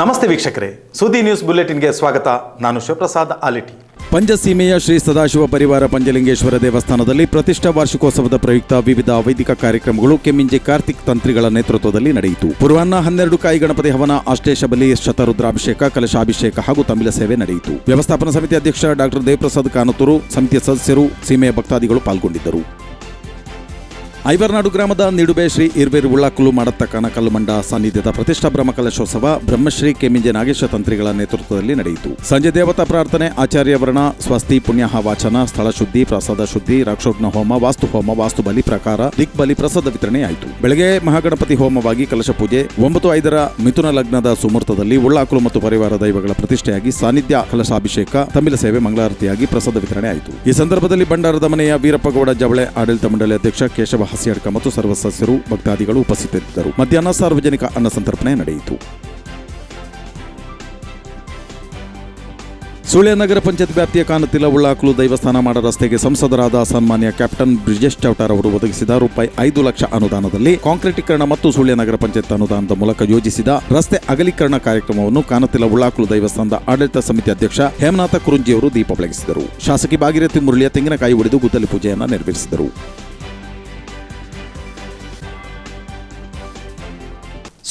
ನಮಸ್ತೆ ವೀಕ್ಷಕರೇ. ಸುದ್ದಿ ನ್ಯೂಸ್ ಬುಲೆಟಿನ್ಗೆ ಸ್ವಾಗತ. ನಾನು ಶಿವಪ್ರಸಾದ್ ಆಲಿಟಿ. ಪಂಚಸೀಮೆಯ ಶ್ರೀ ಸದಾಶಿವ ಪರಿವಾರ ಪಂಜಲಿಂಗೇಶ್ವರ ದೇವಸ್ಥಾನದಲ್ಲಿ ಪ್ರತಿಷ್ಠಾ ವಾರ್ಷಿಕೋತ್ಸವದ ಪ್ರಯುಕ್ತ ವಿವಿಧ ವೈದಿಕ ಕಾರ್ಯಕ್ರಮಗಳು ಕೆಮ್ಮಿಂಜೆ ಕಾರ್ತಿಕ್ ತಂತ್ರಿಗಳ ನೇತೃತ್ವದಲ್ಲಿ ನಡೆಯಿತು. ಪೂರ್ವಾಹ್ನ ಹನ್ನೆರಡು ಕಾಯಿ ಗಣಪತಿ ಹವನ ಅಷ್ಟೇಶ ಬಲಿ ಶತರುದ್ರಾಭಿಷೇಕ, ಕಲಶಾಭಿಷೇಕ ಹಾಗೂ ತಮಿಳ ಸೇವೆ ನಡೆಯಿತು. ವ್ಯವಸ್ಥಾಪನಾ ಸಮಿತಿ ಅಧ್ಯಕ್ಷ ಡಾಕ್ಟರ್ ದೇವಪ್ರಸಾದ್ ಕಾನತೂರು, ಸಮಿತಿಯ ಸದಸ್ಯರು, ಸೀಮೆಯ ಭಕ್ತಾದಿಗಳು ಪಾಲ್ಗೊಂಡಿದ್ದರು. ಐವರ್ನಾಡು ಗ್ರಾಮದ ನಿಡುಬೆ ಶ್ರೀ ಇರ್ಬೇರು ಉಳ್ಳಾಕುಲು ಮಾಡತ್ತ ಕನಕಲ್ಲು ಮಂಡ ಸಾನ್ನಿಧ್ಯದ ಪ್ರತಿಷ್ಠಾ ಬ್ರಹ್ಮಕಲಶೋತ್ಸವ ಬ್ರಹ್ಮಶ್ರೀ ಕೆಮಿಂಜೆ ನಾಗೇಶ ತಂತ್ರಿಗಳ ನೇತೃತ್ವದಲ್ಲಿ ನಡೆಯಿತು. ಸಂಜೆ ದೇವತಾ ಪ್ರಾರ್ಥನೆ, ಆಚಾರ್ಯ ವರ್ಣ, ಸ್ವಸ್ತಿ ಪುಣ್ಯಾಹ ವಾಚನ, ಸ್ಥಳ ಶುದ್ಧಿ, ಪ್ರಸಾದ ಶುದ್ಧಿ, ರಾಕ್ಷೋಗ್ನ ಹೋಮ, ವಾಸ್ತು ಹೋಮ, ವಾಸ್ತು ಬಲಿ ಪ್ರಕಾರ, ದಿಕ್ ಬಲಿ ಪ್ರಸಾದ ವಿತರಣೆಯಾಯಿತು. ಬೆಳಗ್ಗೆ ಮಹಾಗಣಪತಿ ಹೋಮವಾಗಿ ಕಲಶ ಪೂಜೆ, ಒಂಬತ್ತು ಐದರ ಮಿಥುನ ಲಗ್ನದ ಸುಮೂರ್ತದಲ್ಲಿ ಉಳ್ಳಾಕುಲು ಮತ್ತು ಪರಿವಾರ ದೈವಗಳ ಪ್ರತಿಷ್ಠೆಯಾಗಿ ಸಾನ್ನಿಧ್ಯ ಕಲಶಾಭಿಷೇಕ, ತಮಿಳ ಸೇವೆ, ಮಂಗಳಾರತಿಯಾಗಿ ಪ್ರಸಾದ ವಿತರಣೆ ಆಯಿತು ಈ ಸಂದರ್ಭದಲ್ಲಿ ಬಂಡಾರದ ಮನೆಯ ವೀರಪ್ಪಗೌಡ ಜವಳೆ ಆಡಳಿತ ಮಂಡಳಿ ಅಧ್ಯಕ್ಷ ಕೇಶವ ಹಸಿಯಡ್ಕ ಮತ್ತು ಸರ್ವ ಸದಸ್ಯರು ಭಕ್ತಾದಿಗಳು ಉಪಸ್ಥಿತರಿದ್ದರು. ಮಧ್ಯಾಹ್ನ ಸಾರ್ವಜನಿಕ ಅನ್ನ ಸಂತರ್ಪಣೆ ನಡೆಯಿತು. ಸುಳ್ಯ ನಗರ ಪಂಚಾಯತ್ ವ್ಯಾಪ್ತಿಯ ಕಾನತಿಲ ಉಳ್ಳಾಕಲು ದೈವಸ್ಥಾನ ಮಾಡ ರಸ್ತೆಗೆ ಸಂಸದರಾದ ಸನ್ಮಾನ್ಯ ಕ್ಯಾಪ್ಟನ್ ಬ್ರಿಜೇಶ್ ಚೌಟಾರ್ ಅವರು ಒದಗಿಸಿದ ರೂಪಾಯಿ ಐದು ಲಕ್ಷ ಅನುದಾನದಲ್ಲಿ ಕಾಂಕ್ರೀಟೀಕರಣ ಮತ್ತು ಸುಳ್ಯ ನಗರ ಪಂಚಾಯತ್ ಅನುದಾನದ ಮೂಲಕ ಯೋಜಿಸಿದ ರಸ್ತೆ ಅಗಲೀಕರಣ ಕಾರ್ಯಕ್ರಮವನ್ನು ಕಾನತಿಲ ಉಳ್ಳಾಕಲು ದೈವಸ್ಥಾನದ ಆಡಳಿತ ಸಮಿತಿ ಅಧ್ಯಕ್ಷ ಹೇಮನಾಥ ಕುರುಂಜಿಯವರು ದೀಪ ಬೆಳಗಿಸಿದರು. ಶಾಸಕಿ ಭಾಗೀರಥಿ ಮುರಳಿಯ ತೆಂಗಿನಕಾಯಿ ಒಡೆದು ಗುದ್ದಲಿ ಪೂಜೆಯನ್ನು ನೆರವೇರಿಸಿದರು.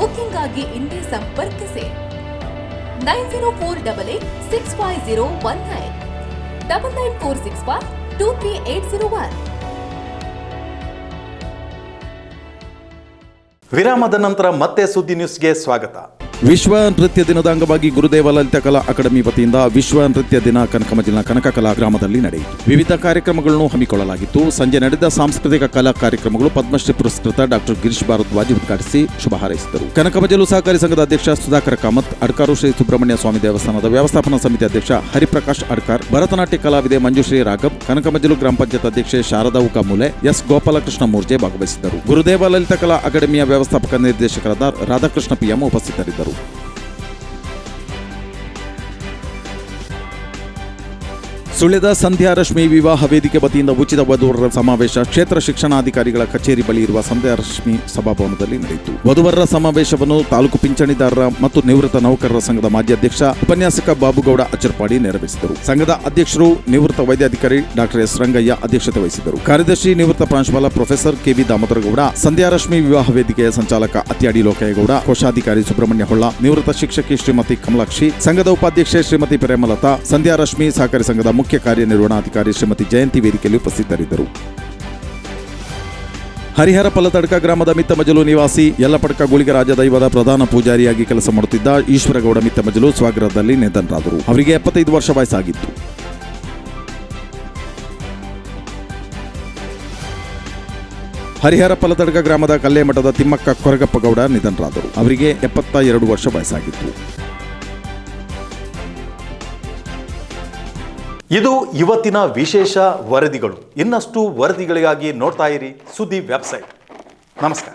Booking ಆಗಿ ಇಂದೇ ಸಂಪರ್ಕಿಸಿ. Nine zero four double eight six five zero one nine. Double nine four six five two three eight zero one. ವಿರಾಮದ ನಂತರ ಮತ್ತೆ ಸುದ್ದಿ ನ್ಯೂಸ್ಗೆ ಸ್ವಾಗತ. ವಿಶ್ವ ನೃತ್ಯ ದಿನದ ಅಂಗವಾಗಿ ಗುರುದೇವ ಲಲಿತ ಕಲಾ ಅಕಾಡೆಮಿ ವತಿಯಿಂದ ವಿಶ್ವ ನೃತ್ಯ ದಿನ ಕನಕಮಜಿನ ಕನಕ ಕಲಾ ಗ್ರಾಮದಲ್ಲಿ ನಡೆಯಿತು. ವಿವಿಧ ಕಾರ್ಯಕ್ರಮಗಳನ್ನು ಹಮ್ಮಿಕೊಳ್ಳಲಾಗಿತ್ತು. ಸಂಜೆ ನಡೆದ ಸಾಂಸ್ಕೃತಿಕ ಕಲಾ ಕಾರ್ಯಕ್ರಮಗಳು ಪದ್ಮಶ್ರೀ ಪುರಸ್ಕೃತ ಡಾಕ್ಟರ್ ಗಿರೀಶ್ ಭಾರದ್ವಾಜ್ ಉದ್ಘಾಟಿಸಿ ಶುಭ ಹಾರೈಸಿದರು. ಕನಕಮಜಲು ಸಹಕಾರಿ ಸಂಘದ ಅಧ್ಯಕ್ಷ ಸುಧಾಕರ್ ಕಾಮತ್, ಅಡ್ಕಾರು ಶ್ರೀ ಸುಬ್ರಹ್ಮಣ್ಯ ಸ್ವಾಮಿ ದೇವಸ್ಥಾನದ ವ್ಯವಸ್ಥಾಪನಾ ಸಮಿತಿ ಅಧ್ಯಕ್ಷ ಹರಿಪ್ರಕಾಶ್ ಅಡ್ಕಾರ್, ಭರತನಾಟ್ಯ ಕಲಾವಿದೆ ಮಂಜುಶ್ರೀ ರಾಘವ್ ಕನಕಮಜಲು ಗ್ರಾಮ ಪಂಚಾಯತ್ ಅಧ್ಯಕ್ಷೆ ಶಾರದಾ ಉಕಾಮೂಲೆ, ಎಸ್ ಗೋಪಾಲಕೃಷ್ಣ ಮೂರ್ಜೆ ಭಾಗವಹಿಸಿದ್ದರು ಗುರುದೇವ ಲಲಿತ ಕಲಾ ಅಕಾಡೆಮಿಯ ವ್ಯವಸ್ಥಾಪಕ ನಿರ್ದೇಶಕರಾದ ರಾಧಾಕೃಷ್ಣ ಪಿಎಂ ಉಪಸ್ಥಿತರಿದ್ದರು. ಮಾಡಿದರು ಸುಳ್ಯದ ಸಂಧ್ಯಾ ರಶ್ಮಿ ವಿವಾಹ ವೇದಿಕೆ ವತಿಯಿಂದ ಉಚಿತ ವಧುವರರ ಸಮಾವೇಶ. ಕ್ಷೇತ್ರ ಶಿಕ್ಷಣಾಧಿಕಾರಿಗಳ ಕಚೇರಿ ಬಳಿ ಇರುವ ಸಂಧ್ಯಾರಶ್ಮಿ ಸಭಾಭವನದಲ್ಲಿ ನಡೆಯಿತು. ವಧುವರರ ಸಮಾವೇಶವನ್ನು ತಾಲೂಕು ಪಿಂಚಣಿದಾರರ ಮತ್ತು ನಿವೃತ್ತ ನೌಕರರ ಸಂಘದ ಮಾಜಿ ಅಧ್ಯಕ್ಷ ಉಪನ್ಯಾಸಕ ಬಾಬುಗೌಡ ಅಚ್ಚರ್ಪಾಡಿ ನೆರವೇರಿಸಿದರು. ಸಂಘದ ಅಧ್ಯಕ್ಷರು ನಿವೃತ್ತ ವೈದ್ಯಾಧಿಕಾರಿ ಡಾಕ್ಟರ್ ಎಸ್ ರಂಗಯ್ಯ ಅಧ್ಯಕ್ಷತೆ ವಹಿಸಿದರು ಕಾರ್ಯದರ್ಶಿ ನಿವೃತ್ತ ಪ್ರಾಂಶುಪಾಲ ಪ್ರೊಫೆಸರ್ ಕೆವಿ ದಾಮೋದರಗೌಡ ಸಂಧ್ಯಾರಶ್ಮಿ ವಿವಾಹ ವೇದಿಕೆಯ ಸಂಚಾಲಕ ಅತ್ಯಾಡಿ ಲೋಕಯ್ಯಗೌಡ, ಕೋಶಾಧಿಕಾರಿ ಸುಬ್ರಹ್ಮಣ್ಯ ಹೊಳ್ಳ, ನಿವೃತ್ತ ಶಿಕ್ಷಕಿ ಶ್ರೀಮತಿ ಕಮಲಾಕ್ಷಿ, ಸಂಘದ ಉಪಾಧ್ಯಕ್ಷೆ ಶ್ರೀಮತಿ ಪ್ರೇಮಲತಾ, ಸಂಧ್ಯಾ ರಶ್ಮಿ ಸಹಕಾರಿ ಸಂಘದ ಮುಖ್ಯ ಕಾರ್ಯನಿರ್ವಹಣಾಧಿಕಾರಿ ಶ್ರೀಮತಿ ಜಯಂತಿ ವೇದಿಕೆಯಲ್ಲಿ ಉಪಸ್ಥಿತರಿದ್ದರು. ಹರಿಹರ ಪಲ್ಲತಡ್ಕ ಗ್ರಾಮದ ಮಿತ್ತಮಜಲು ನಿವಾಸಿ ಯಲ್ಲಪಡ್ಕ ಗುಳಿಗರಾಜ ದೈವದ ಪ್ರಧಾನ ಪೂಜಾರಿಯಾಗಿ ಕೆಲಸ ಮಾಡುತ್ತಿದ್ದ ಈಶ್ವರಗೌಡ ಮಿತ್ತಮಜಲು ಸ್ವಗ್ರಹದಲ್ಲಿ ನಿಧನರಾದರು. ಅವರಿಗೆ ಎಪ್ಪತ್ತೈದು ವರ್ಷ ವಯಸ್ಸಾಗಿತ್ತು. ಹರಿಹರ ಪಲ್ಲತಡ್ಕ ಗ್ರಾಮದ ಕಲ್ಲೇಮಠದ ತಿಮ್ಮಕ್ಕ ಕೊರಗಪ್ಪಗೌಡ ನಿಧನರಾದರು. ಅವರಿಗೆ ಎಪ್ಪತ್ತ ಎರಡು ವರ್ಷ ವಯಸ್ಸಾಗಿತ್ತು. ಇದು ಇವತ್ತಿನ ವಿಶೇಷ ವರದಿಗಳು. ಇನ್ನಷ್ಟು ವರದಿಗಳಿಗಾಗಿ ನೋಡ್ತಾ ಇರಿ ಸುದ್ದಿ ವೆಬ್ಸೈಟ್. ನಮಸ್ಕಾರ.